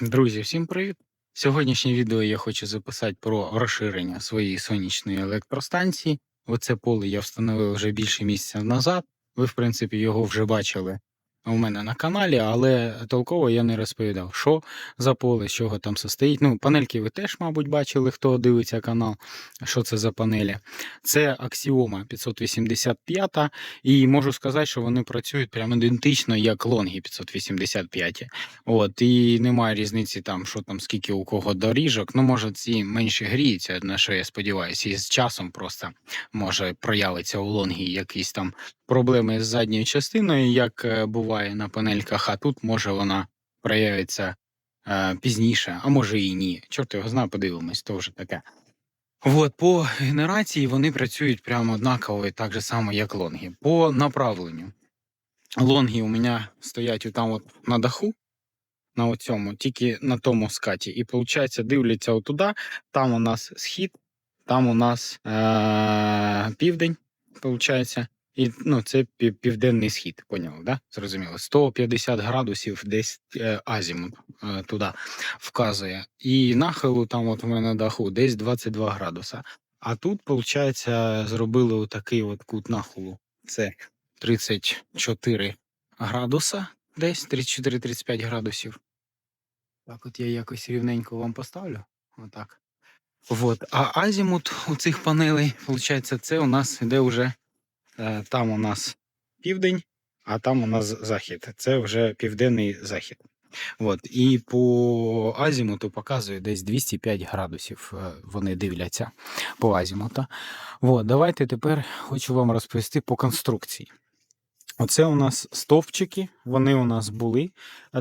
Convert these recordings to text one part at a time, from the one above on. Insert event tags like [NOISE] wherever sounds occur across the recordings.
Друзі, всім привіт! Сьогоднішнє відео я хочу записати про розширення своєї сонячної електростанції. Оце поле я встановив вже більше місяця назад. Ви, в принципі, його вже бачили у мене на каналі, але толково я не розповідав, що за поле, з чого там состоїть. Ну, панельки ви теж, мабуть, бачили, хто дивиться канал, що це за панелі. Це Axioma 585, і можу сказати, що вони працюють прямо ідентично, як лонги 585. От, і немає різниці там, що там, скільки у кого доріжок. Ну, може, ці менше гріються, на що я сподіваюся, і з часом просто може проявиться у лонгі якісь там проблеми з задньою частиною, як е, буває на панельках, а тут може вона проявиться е, пізніше, а може і ні. Чорт його знає, подивимось, то вже таке. От, по генерації вони працюють прямо однаково і так же само, як лонги. По направленню. Лонги у мене стоять отам от на даху, на оцьому, тільки на тому скаті. І виходить, дивляться отуда, там у нас схід, там у нас е- південь, виходить. І ну, це південний схід, поняли, да? Зрозуміло. 150 градусів десь е, азімут е, туди вказує. І нахилу там, от у мене на даху, десь 22 градуса. А тут, виходить, зробили отакий от кут нахилу. Це 34 градуса, десь 34-35 градусів. Так, от я якось рівненько вам поставлю. Отак. Вот. А азімут у цих панелей, виходить, це у нас іде вже Там у нас південь, а там у нас захід. Це вже південний захід. От. І по азімуту показує десь 205 градусів. е, Вони дивляться по азімуту. От. Давайте тепер хочу вам розповісти по конструкції. Оце у нас стовпчики, вони у нас були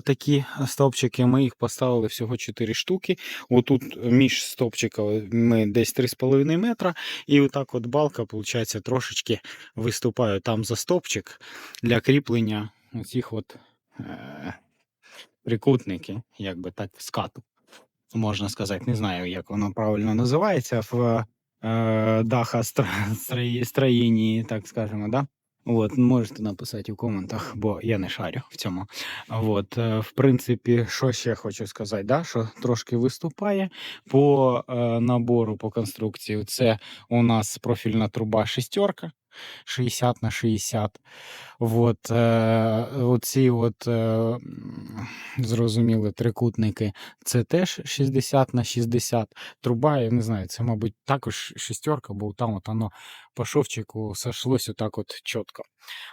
такі стовпчики. Ми їх поставили всього 4 штуки. Отут між стовпчиками ми десь 3,5 метра, і отак от балка, виходить, трошечки виступає там за стовпчик для кріплення оцих от е- як би так, скату, можна сказати. Не знаю, як воно правильно називається в е- даха строєнні, так скажемо, да? От, можете написати у коментах, бо я не шарю в цьому. От, е, в принципі, що ще хочу сказати, да, що трошки виступає по е, набору по конструкції. Це у нас профільна труба шестерка 60 на 60. От, е, оці от, е, зрозуміли трикутники, це теж 60 на 60. Труба, я не знаю, це, мабуть, також шістерка, бо там от воно по шовчику сошлось отак от чітко.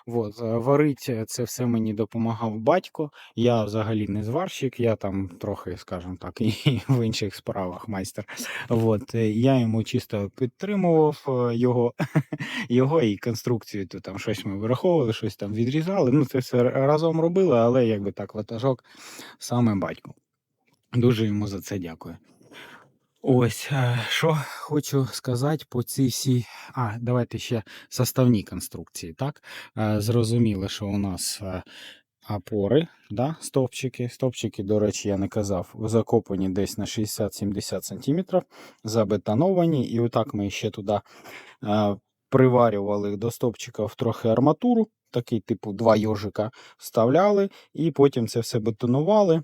От, е, варить це все мені допомагав батько. Я взагалі не зварщик, я там трохи, скажімо так, [LAUGHS] і в інших справах майстер. От, е, я йому чисто підтримував е, його, [LAUGHS] його і конструкцію. То там щось ми вираховували, щось там відрізали. Ну, це все разом робили, але якби так, ватажок саме батько. Дуже йому за це дякую. Ось, е, що хочу сказати по цій всій. А, давайте ще составні конструкції. Так, Е, зрозуміло, що у нас е, опори, да, стовпчики. Стовпчики, до речі, я не казав, закопані десь на 60-70 см, забетоновані, і отак ми ще туди приварювали до стовпчиків трохи арматуру, такий типу два йожика вставляли, і потім це все бетонували.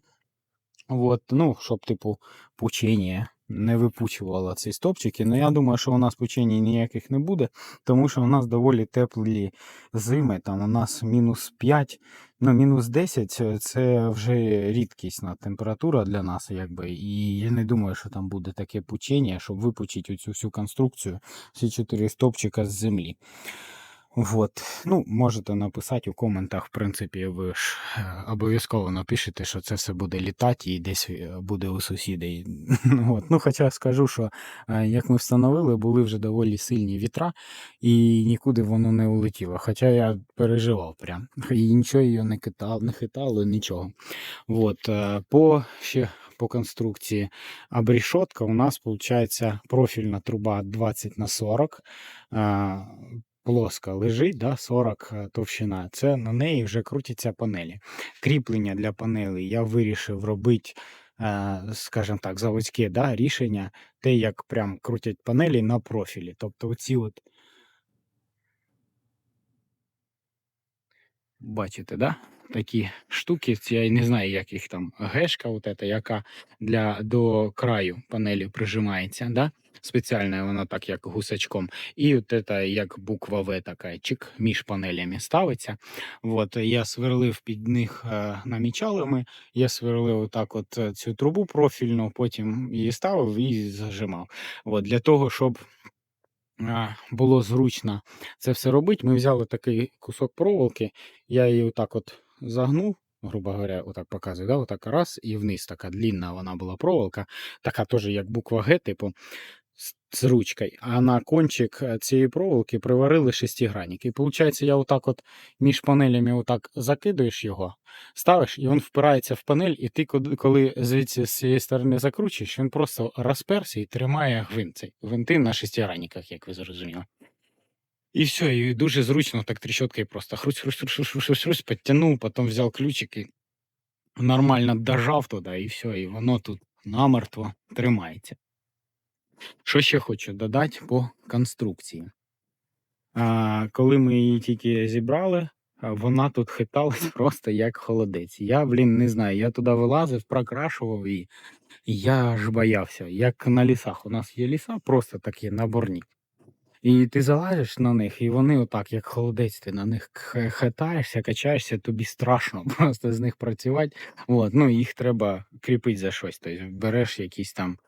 От, ну, щоб, типу, пучення не випучувало ці стопчики. Ну, я думаю, що у нас пучень ніяких не буде, тому що у нас доволі теплі зими. Там у нас мінус 5, ну, мінус 10 це вже рідкісна температура для нас, якби. І я не думаю, що там буде таке пучення, щоб випучити цю всю конструкцію, всі чотири стопчика з землі. Вот. Ну, можете написати у коментах, в принципі, ви ж е, обов'язково напишете, що це все буде літати і десь е, буде у сусідей. [LAUGHS] От. Ну, Хоча скажу, що е, як ми встановили, були вже доволі сильні вітра, і нікуди воно не улетіло. Хоча я переживав прям. [LAUGHS] І нічого її не хитало, не хитало, нічого. От. е, По ще по конструкції обрішотка у нас виходить профільна труба 20 на 40 а, плоска лежить, да, 40 е, товщина. Це на неї вже крутяться панелі. Кріплення для панелей я вирішив робити, е, скажімо так, заводське да, рішення, те, як прям крутять панелі на профілі. Тобто оці от. Бачите, да? Такі штуки, я не знаю, як їх там, гешка, от ета, яка для, до краю панелі прижимається, да? спеціальна вона так, як гусачком. І от ета, як буква В така, чик, між панелями ставиться. От, я сверлив під них е, намічалами, я сверлив отак от е, цю трубу профільну, потім її ставив і зажимав. От, для того, щоб а, було зручно це все робити, ми взяли такий кусок проволоки, я її отак от загнув, грубо говоря, отак показую, да? отак раз і вниз така длінна вона була проволока, така теж як буква Г, типу, з, ручкою. А на кончик е, цієї проволоки приварили шестигранник. І виходить, я отак от між панелями отак закидуєш його, ставиш, і він впирається в панель, і ти, коли- звідси з цієї сторони закручуєш, він просто розперся і тримає гвинт. Гвинти на шестигранниках, як ви зрозуміли. І все, і дуже зручно так трещоткою просто хрусь, хрусь, хрусь, хрусь, хрусь, хрусь, хрусь, підтягнув, потім взяв ключик і нормально дожав туди, і все, і воно тут намертво тримається. Що ще хочу додати по конструкції. А, коли ми її тільки зібрали, вона тут хиталась [LAUGHS] просто як холодець. Я, блін, не знаю, я туди вилазив, прокрашував і я аж боявся, як на лісах. У нас є ліса, просто такі наборні. І ти залазиш на них, і вони отак, як холодець, ти на них хитаєшся, качаєшся, тобі страшно [LAUGHS] просто з них працювати. От, ну їх треба кріпити за щось. Тобто береш якісь там.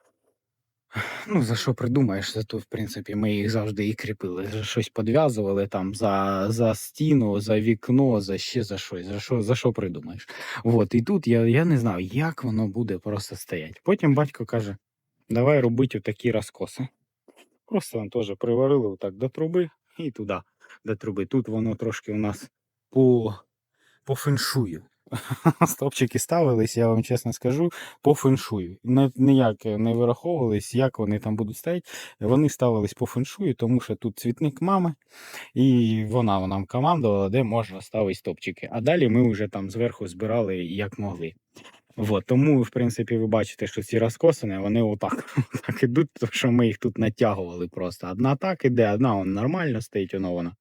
[SIGHS] Ну, за що придумаєш, зато, в принципі, ми їх завжди і кріпили. За щось підв'язували там за, за стіну, за вікно, за ще за щось, за що, за що придумаєш. От, і тут я, я не знав, як воно буде просто стояти. Потім батько каже: давай робити отакі розкоси. Просто теж приварили отак до труби і туди, до труби. Тут воно трошки у нас по, по феншую. [LAUGHS] Стопчики ставились, я вам чесно скажу, по феншую. Ніяк не вираховувались, як вони там будуть стояти. Вони ставились по феншую, тому що тут цвітник мами, і вона нам командувала, де можна ставити стопчики. А далі ми вже там зверху збирали як могли. Вот, тому, в принципі, ви бачите, що ці розкосини, вони отак [LAUGHS] так ідуть, тому що ми їх тут натягували просто. Одна так іде, одна вон нормально стоїть, вона.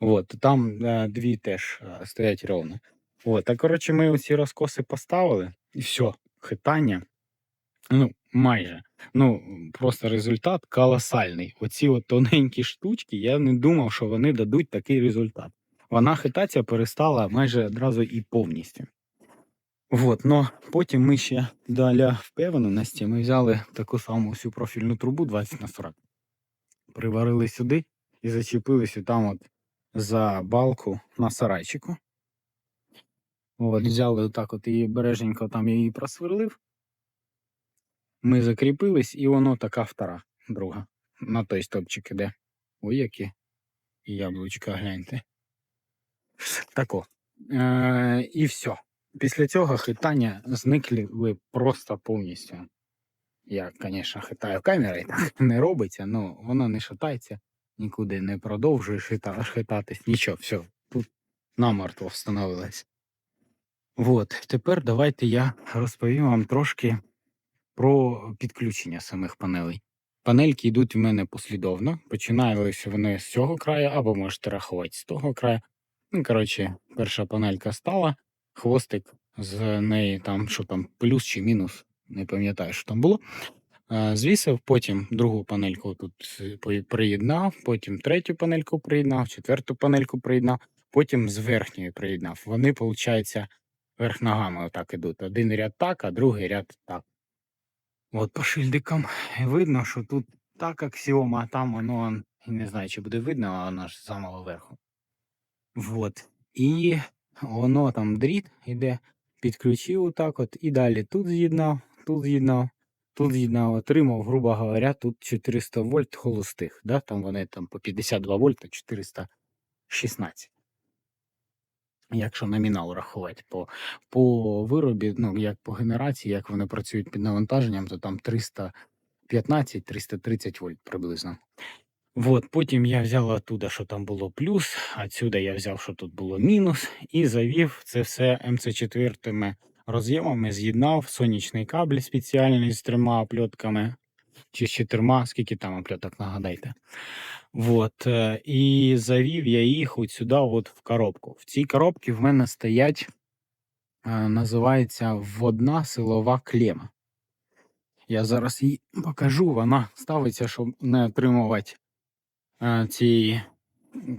От, там е, дві теж е, стоять ровно. От, а коротше, ми оці розкоси поставили, і все, хитання. Ну, майже. Ну, просто результат колосальний. Оці от тоненькі штучки, я не думав, що вони дадуть такий результат. Вона хитатися перестала майже одразу і повністю. Вот, но потім ми ще для впевненості ми взяли таку саму всю профільну трубу 20 на 40, приварили сюди і зачепилися там от за балку на сарайчику. От, взяли отак от і береженько там я її просверлив. Ми закріпились, і воно така втора, друга. На той стопчик іде. Ой, які яблучка, гляньте. Тако. Е, і все. Після цього хитання зникли просто повністю. Я, звісно, хитаю камерою, [LAUGHS] так не робиться, але воно не шатається, нікуди не продовжує хита, хитатись, нічого, все, тут намертво встановилось. От, тепер давайте я розповім вам трошки про підключення самих панелей. Панельки йдуть в мене послідовно, починаються вони з цього краю, або можете рахувати з того краю. Ну, коротше, перша панелька стала, хвостик з неї там, що там, плюс чи мінус, не пам'ятаю, що там було. Звісив, потім другу панельку тут е, приєднав, потім третю панельку приєднав, четверту панельку приєднав, потім з верхньої приєднав. Вони, виходить, верх ногами отак ідуть. Один ряд так, а другий ряд так. От по шильдикам видно, що тут так аксіома, а там воно, не знаю, чи буде видно, а воно ж самого верху. Вот. І воно там дріт іде, підключив отак от, і далі тут з'єднав, тут з'єднав, тут з'єднав, отримав, грубо говоря, тут 400 вольт холостих. Да? Там вони там по 52 вольта, 416. Якщо номінал рахувати по, по виробі, ну як по генерації, як вони працюють під навантаженням, то там 315-330 вольт приблизно. Вот, потім я взяв оттуда, що там було плюс, отсюда я взяв, що тут було мінус, і завів це все МЦ4 роз'ємами, з'єднав сонячний кабель спеціальний з трьома опльотками, чи з чотирма, скільки там опльоток, нагадайте. Вот, е, і завів я їх от сюди, от в коробку. В цій коробці в мене стоять е, називається водна силова клема. Я зараз її покажу. Вона ставиться, щоб не отримувати цієї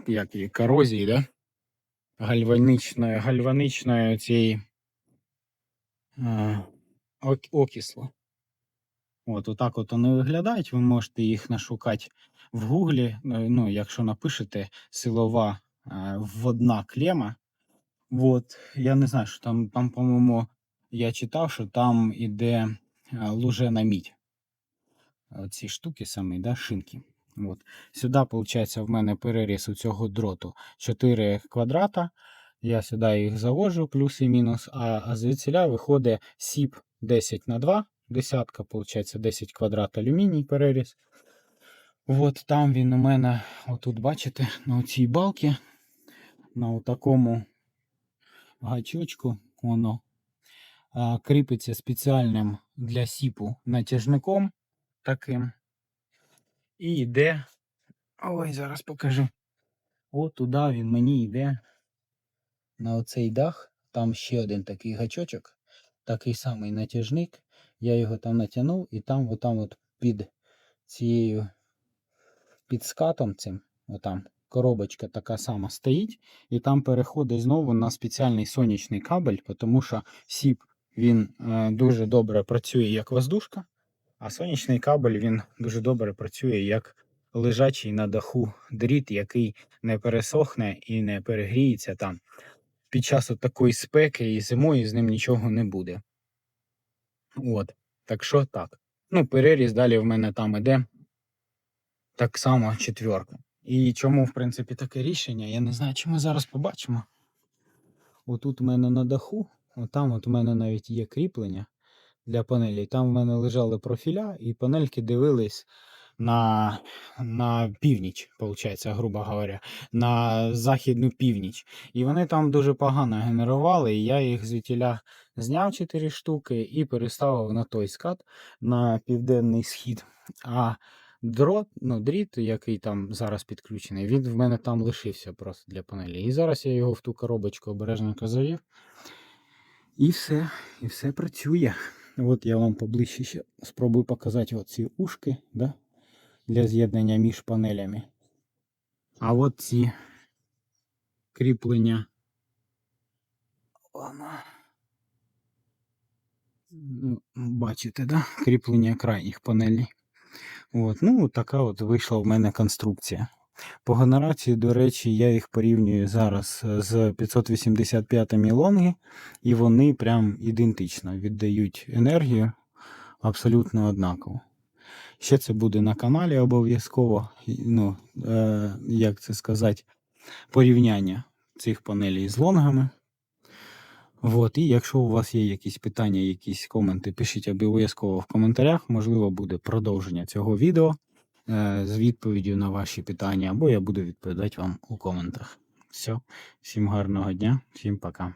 як її, корозії, да? гальваничної, гальваничної цієї окислу. От, отак от вони виглядають. Ви можете їх нашукати в гуглі. е, Ну, якщо напишете силова водна клема. От, я не знаю, що там, там, по-моєму, я читав, що там іде лужена мідь. Ці штуки самі, да, шинки. От. Сюди, виходить, в мене переріз у цього дроту 4 квадрата. Я сюди їх завожу, плюс і мінус, а, звідсіля виходить сіп 10 на 2, десятка, виходить, 10 квадрат алюміній переріз. От там він у мене, отут бачите, на цій балці, на такому гачочку, воно кріпиться спеціальним для сіпу натяжником таким. І йде. Ой, зараз покажу. От туди він мені йде на оцей дах. Там ще один такий гачочок, такий самий натяжник. Я його там натягнув, і там, отам от під цією під скатом цим, отам коробочка така сама стоїть, і там переходить знову на спеціальний сонячний кабель, тому що сіп він е, дуже добре працює як воздушка, а сонячний кабель він дуже добре працює як лежачий на даху дріт, який не пересохне і не перегріється там. Під час от такої спеки і зимою з ним нічого не буде. От. Так що так. Ну, переріз далі в мене там іде так само четверка. І чому, в принципі, таке рішення? Я не знаю, чи ми зараз побачимо. Отут у мене на даху, отам от у мене навіть є кріплення для панелі. Там в мене лежали профіля, і панельки дивились на, на північ, виходить, грубо говоря, на західну північ. І вони там дуже погано генерували, і я їх звідтіля зняв 4 штуки і переставив на той скат на південний схід. А дрот, ну, дріт, який там зараз підключений, він в мене там лишився просто для панелі. І зараз я його в ту коробочку обережненько завів. І все, і все працює. От я вам поближче ще спробую показати оці ушки да, для з'єднання між панелями. А от ці кріплення. Ну, Бачите, да? кріплення крайніх панелей. От, ну, така от вийшла в мене конструкція. По генерації, до речі, я їх порівнюю зараз е, з 585 лонги, і вони прям ідентично віддають енергію абсолютно однаково. Ще це буде на каналі обов'язково, ну, е, як це сказати, порівняння цих панелей з лонгами. От, і якщо у вас є якісь питання, якісь коменти, пишіть обов'язково в коментарях. Можливо, буде продовження цього відео з відповіддю на ваші питання, або я буду відповідати вам у коментах. Все, всім гарного дня, всім пока.